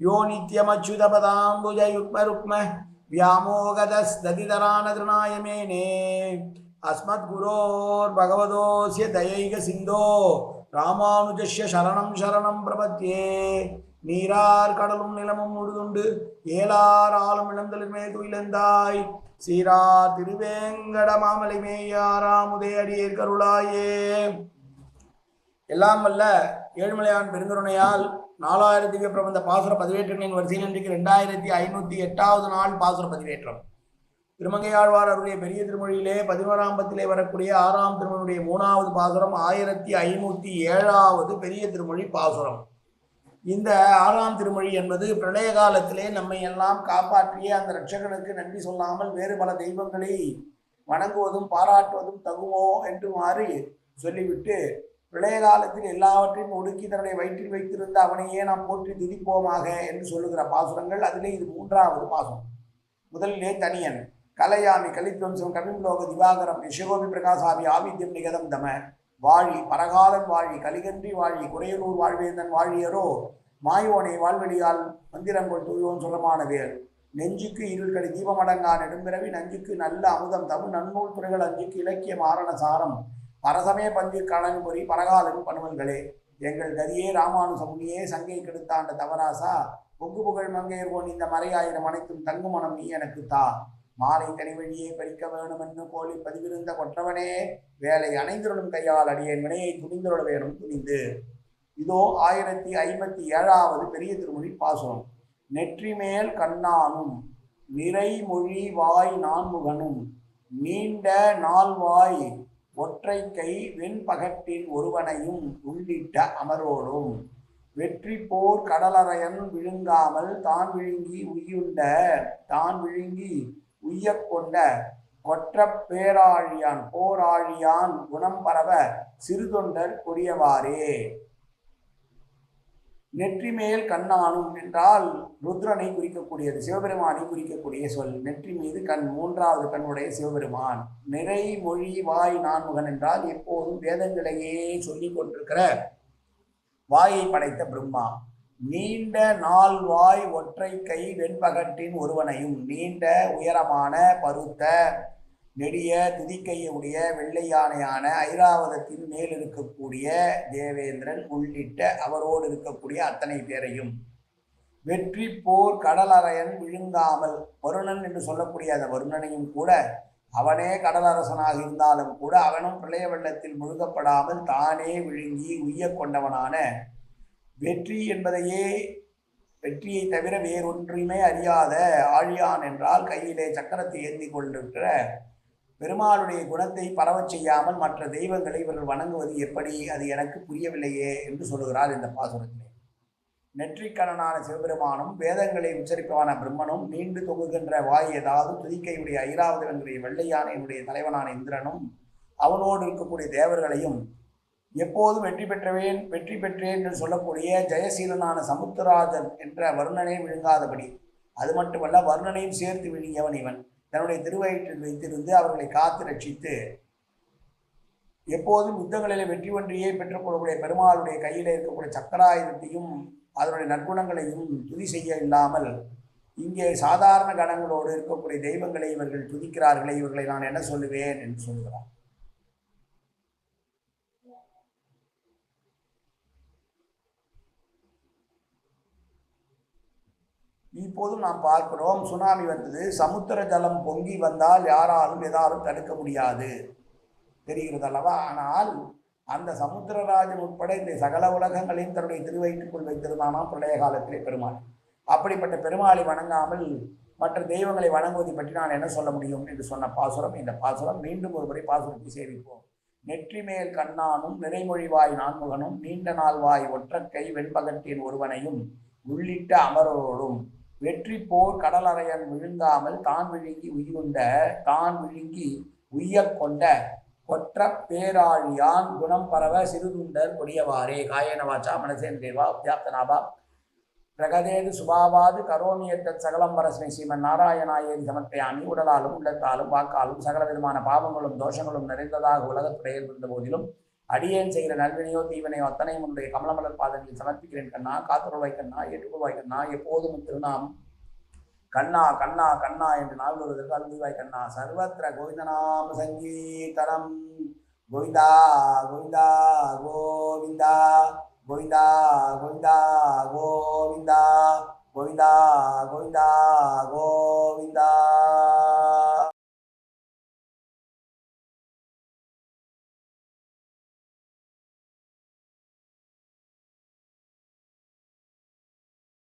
யோ நித்யமச்சுதபதாம்புஜ யுக்ம ருக்ம व्यामोगदस्तदितरानतृणाय मेने अस्मद्गुरोर्भगवतोऽस्य दयैक सिन्धो ராமானுஜஸ்ய சரணம் சரணம் பிரபத்தியே நீரார் கடலும் நிலமும் முழுதுண்டு ஏலார் ஆளும் இளந்தலின்மே துயிலந்தாய் சீரா திருவேங்கட மாமலை மேயாராமுதே அடியேர் கருளாயே எல்லாம் வல்ல ஏழுமலையான் பெருங்கருணையால் நாலாயிரத்தி திவ்ய பிரபந்த பாசுர பதிவேற்றங்களின் வரிசையில் இன்றைக்கு ரெண்டாயிரத்தி ஐநூற்றி எட்டாவது நாள் பாசுர பதிவேற்றம். திருமங்கையாழ்வார் அவருடைய பெரிய திருமொழியிலே பதினோராம் பத்திலே வரக்கூடிய ஆறாம் திருமொழியுடைய மூணாவது பாசுரம் ஆயிரத்தி ஐநூற்றி ஏழாவது பெரிய திருமொழி பாசுரம். இந்த ஆறாம் திருமொழி என்பது பிரளய காலத்திலே நம்மை எல்லாம் காப்பாற்றிய அந்த ரட்சகனுக்கு நன்றி சொல்லாமல் வேறு பல தெய்வங்களை வணங்குவதும் பாராட்டுவதும் தகுமோ என்று மாறி சொல்லிவிட்டு பிரளய காலத்தில் எல்லாவற்றையும் ஒடுக்கி தன்னுடைய வயிற்றில் வைத்திருந்த அவனையே நாம் போற்றி திதிப்போமாக என்று சொல்லுகிற பாசுரங்கள் அதிலே இது மூன்றாவது பாசுரம். முதலிலே தனியன் கலையாமி கலித்வம்சம் கவிம்லோக திவாகரம் யசகோபி பிரகாசாமி ஆவித்யம் நிகதம் தம வாழி பரகாலன் வாழி கலிகன்றி வாழி குறையலூர் வாழ்வேந்தன் வாழியரோ மாயோனை வாழ்வெளியால் மந்திரங்கள் தூயோன் சொல்லமான வேல். நெஞ்சுக்கு இருள்கடி தீபமடங்கா நெடும்பிறவி நஞ்சுக்கு நல்ல அமுதம் தமிழ் நன்னூல் துறைகள் அஞ்சுக்கு இலக்கிய மாரண சாரம். பரசமய பஞ்சு கணன் பொறி பரகாலன் பணுவல்களே எங்கள் கதியே ராமானுசமுனியே சங்கை கெடுத்தாண்ட தவராசா. பொங்கு புகழ் மங்கையர்கோன் இந்த மறையாயிரம் அனைத்தும் தங்கு மனம் நீ எனக்கு தா. மாலை தனிவழியே பறிக்க வேணுமென்னு போலி கோழி பதிவிருந்த கொற்றவனே வேலை அணைந்திருளும் கையால் அடியேன் வினையை துணிந்துருள வேணும் துணிந்து. இதோ ஆயிரத்தி ஐம்பத்தி ஏழாவது பெரிய திருமொழி பாசுரம். நெற்றி மேல் கண்ணானும் நிறைமொழி வாய் நான்முகனும் நீண்ட நால்வாய் ஒற்றை கை வெண்பகட்டின் ஒருவனையும் உள்ளிட்ட அமரோடும். வெற்றி போர் கடலறையன் விழுங்காமல் தான் விழுங்கி உய்யுண்ட தான் விழுங்கி உய்ய கொண்ட கொற்ற பேராழியான் போராழியான் குணம் பரவ சிறுதொண்டர் கொடியவாறே. நெற்றி மேல் கண்ணானும் என்றால் ருத்ரனை குறிக்கக்கூடியது சிவபெருமானை குறிக்கக்கூடிய சொல். நெற்றி மீது கண் மூன்றாவது கண்ணுடைய சிவபெருமான். நிறை மொழி வாய் நான்முகன் என்றால் எப்போதும் வேதங்களையே சொல்லிக் கொண்டிருக்கிற வாயை படைத்த பிரம்மா. நீண்ட நாள் வாய் ஒற்றை கை வெண்பகட்டின் ஒருவனையும் நீண்ட உயரமான பருத்த நெடிய துதிக்கையுடைய வெள்ளை யானையான ஐராவதத்தின் மேல் இருக்கக்கூடிய தேவேந்திரன் உள்ளிட்ட அவரோடு இருக்கக்கூடிய அத்தனை பேரையும். வெற்றி போர் கடலரையன் விழுங்காமல் வருணன் என்று சொல்லக்கூடிய அந்த வருணனையும் கூட அவனே கடலரசனாக இருந்தாலும் கூட அவனும் பிரளய வெள்ளத்தில் முழுகப்படாமல் தானே விழுங்கி உய்ய கொண்டவனான வெற்றி என்பதையே வெற்றியை தவிர வேறொன்றுமே அறியாத ஆழியான் என்றால் கையிலே சக்கரத்தை ஏந்தி கொண்டிருக்கிற பெருமாளுடைய குணத்தை பரவச் செய்யாமல் மற்ற தெய்வங்களை இவர்கள் வணங்குவது எப்படி? அது எனக்கு புரியவில்லையே என்று சொல்லுகிறார் இந்த பாசுரத்திலே. நெற்றிக்கணனான சிவபெருமானும் வேதங்களை உச்சரிப்பவான பிரம்மனும் நீண்டு தொகுகின்ற வாய் ஏதாவது துதிக்கையுடைய ஐராவதனுடைய வெள்ளையானையினுடைய தலைவனான இந்திரனும் அவனோடு இருக்கக்கூடிய தேவர்களையும் எப்போதும் வெற்றி பெற்றவேன் வெற்றி பெற்றேன் என்று சொல்லக்கூடிய ஜெயசீலனான சமுத்திரராஜன் என்ற வருணனை விழுங்காதபடி அது மட்டுமல்ல வருணனையும் சேர்த்து விழுங்கியவன் இவன். தன்னுடைய திருவயிற்றில் வைத்திருந்து அவர்களை காத்து ரட்சித்து எப்போதும் யுத்தங்களிலே வெற்றி ஒன்றியே பெற்றுக்கொள்ளக்கூடிய பெருமாளுடைய கையில் இருக்கக்கூடிய சக்கராயுதத்தையும் அதனுடைய நற்குணங்களையும் துதி செய்ய இல்லாமல் இங்கே சாதாரண கணங்களோடு இருக்கக்கூடிய தெய்வங்களை இவர்கள் துதிக்கிறார்களே இவர்களை நான் என்ன சொல்லுவேன் என்று சொல்கிறார் இப்போதும் நாம் பார்க்கிறோம் சுனாமி வந்தது. சமுத்திர ஜலம் பொங்கி வந்தால் யாராலும் எதாலும் தடுக்க முடியாது. தெரிகிறது அல்லவா ஆனால் அந்த சமுத்திரராஜன் உட்பட இந்த சகல உலகங்களையும் தன்னுடைய திருவயிற்றுக்குள் வைத்திருந்தானாம் பிரளய காலத்திலே பெருமாள். அப்படிப்பட்ட பெருமாளை வணங்காமல் மற்ற தெய்வங்களை வணங்குவதை பற்றி நான் என்ன சொல்ல முடியும் என்று சொன்ன பாசுரம் இந்த பாசுரம் மீண்டும் ஒரு முறை பாசுரத்தை சேவிப்போம். நெற்றி மேல் கண்ணானும் நிறைமொழிவாய் நான்முகனும் நீண்ட நாள் வாய் ஒற்றக்கை வெண்பகத்தின் ஒருவனையும் உள்ளிட்ட அமரோடும். வெற்றி போர் கடலறையன் விழுந்தாமல் தான் விழுங்கி உய்யுண்ட தான் விழுங்கி உய்யக் கொண்ட கொற்ற பேராழியான் குணம் பரவ சிறுதுண்டர் கொடியவாறே. காயன வாச்சா தேவா உத்யாப்தனாபா பிரகதேது சுபாவாது கரோமியத்தத் சகலம் பரஸ்மை ஸ்ரீமன் நாராயணாயேதி சமர்ப்பயாமி உடலாலும் உள்ளத்தாலும் வாக்காலும் சகல விதமான பாவங்களும் தோஷங்களும் நிறைந்ததாக உலகத்துடைய இருந்த போதிலும் அடியேன் செய்கிற நல்வினையோ தீவனையோ அத்தனையும் உன்னுடைய கமலமலர் பாதங்களில் சமர்ப்பிக்கிறேன் கண்ணா. காத்தருள்வாய் கண்ணா ஏற்றுக்கொள்வாய் கண்ணா. எப்போதும் உன் திருநாமம் கண்ணா கண்ணா கண்ணா என்று நாள் வருவதற்கு அருள்வாய் கண்ணா. சர்வத்திர கோவிந்தநாம சங்கீதனம் கோவிந்தா கோவிந்தா கோவிந்தா கோவிந்தா கோவிந்தா கோவிந்தா கோவிந்தா கோவிந்தா கோவிந்தா.